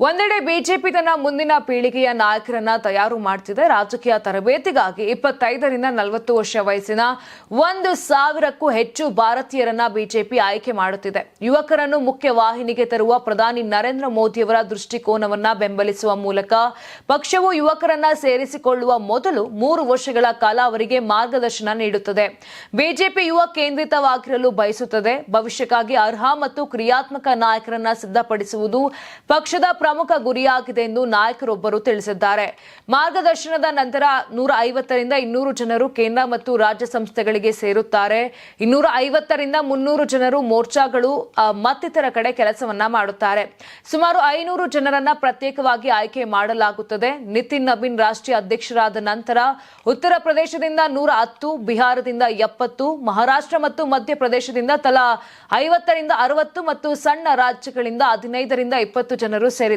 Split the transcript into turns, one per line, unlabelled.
ಒಂದೆಡೆ ಬಿಜೆಪಿ ತನ್ನ ಮುಂದಿನ ಪೀಳಿಗೆಯ ನಾಯಕರನ್ನ ತಯಾರು ಮಾಡ್ತಿದೆ. ರಾಜಕೀಯ ತರಬೇತಿಗಾಗಿ ಇಪ್ಪತ್ತೈದರಿಂದ ನಲವತ್ತು ವರ್ಷ ವಯಸ್ಸಿನ ಒಂದು ಸಾವಿರಕ್ಕೂ ಹೆಚ್ಚು ಭಾರತೀಯರನ್ನ ಬಿಜೆಪಿ ಆಯ್ಕೆ ಮಾಡುತ್ತಿದೆ. ಯುವಕರನ್ನು ಮುಖ್ಯ ವಾಹಿನಿಗೆ ತರುವ ಪ್ರಧಾನಿ ನರೇಂದ್ರ ಮೋದಿಯವರ ದೃಷ್ಟಿಕೋನವನ್ನ ಬೆಂಬಲಿಸುವ ಮೂಲಕ ಪಕ್ಷವು ಯುವಕರನ್ನ ಸೇರಿಸಿಕೊಳ್ಳುವ ಮೊದಲು ಮೂರು ವರ್ಷಗಳ ಕಾಲ ಅವರಿಗೆ ಮಾರ್ಗದರ್ಶನ ನೀಡುತ್ತದೆ. ಬಿಜೆಪಿ ಯುವ ಕೇಂದ್ರಿತವಾಗಿರಲು ಬಯಸುತ್ತದೆ. ಭವಿಷ್ಯಕ್ಕಾಗಿ ಅರ್ಹ ಮತ್ತು ಕ್ರಿಯಾತ್ಮಕ ನಾಯಕರನ್ನ ಸಿದ್ಧಪಡಿಸುವುದು ಪಕ್ಷದ ಪ್ರಮುಖ ಗುರಿಯಾಗಿದೆ ಎಂದು ನಾಯಕರೊಬ್ಬರು ತಿಳಿಸಿದ್ದಾರೆ. ಮಾರ್ಗದರ್ಶನದ ನಂತರ ನೂರ ಐವತ್ತರಿಂದ ಇನ್ನೂರು ಜನರು ಕೇಂದ್ರ ಮತ್ತು ರಾಜ್ಯ ಸಂಸ್ಥೆಗಳಿಗೆ ಸೇರುತ್ತಾರೆ. ಇನ್ನೂರ ಐವತ್ತರಿಂದ ಮುನ್ನೂರು ಜನರು ಮೋರ್ಚಾಗಳು ಮತ್ತಿತರ ಕಡೆ ಕೆಲಸವನ್ನ ಮಾಡುತ್ತಾರೆ. ಸುಮಾರು ಐನೂರು ಜನರನ್ನ ಪ್ರತ್ಯೇಕವಾಗಿ ಆಯ್ಕೆ ಮಾಡಲಾಗುತ್ತದೆ. ನಿತಿನ್ ನಬೀನ್ ರಾಷ್ಟ್ರೀಯ ಅಧ್ಯಕ್ಷರಾದ ನಂತರ ಉತ್ತರ ಪ್ರದೇಶದಿಂದ ನೂರ ಹತ್ತು ಬಿಹಾರದಿಂದ ಎಪ್ಪತ್ತು, ಮಹಾರಾಷ್ಟ್ರ ಮತ್ತು ಮಧ್ಯಪ್ರದೇಶದಿಂದ ತಲಾ ಐವತ್ತರಿಂದ ಅರವತ್ತು ಮತ್ತು ಸಣ್ಣ ರಾಜ್ಯಗಳಿಂದ ಹದಿನೈದರಿಂದ ಇಪ್ಪತ್ತು ಜನರು ಸೇರಿದ್ದಾರೆ.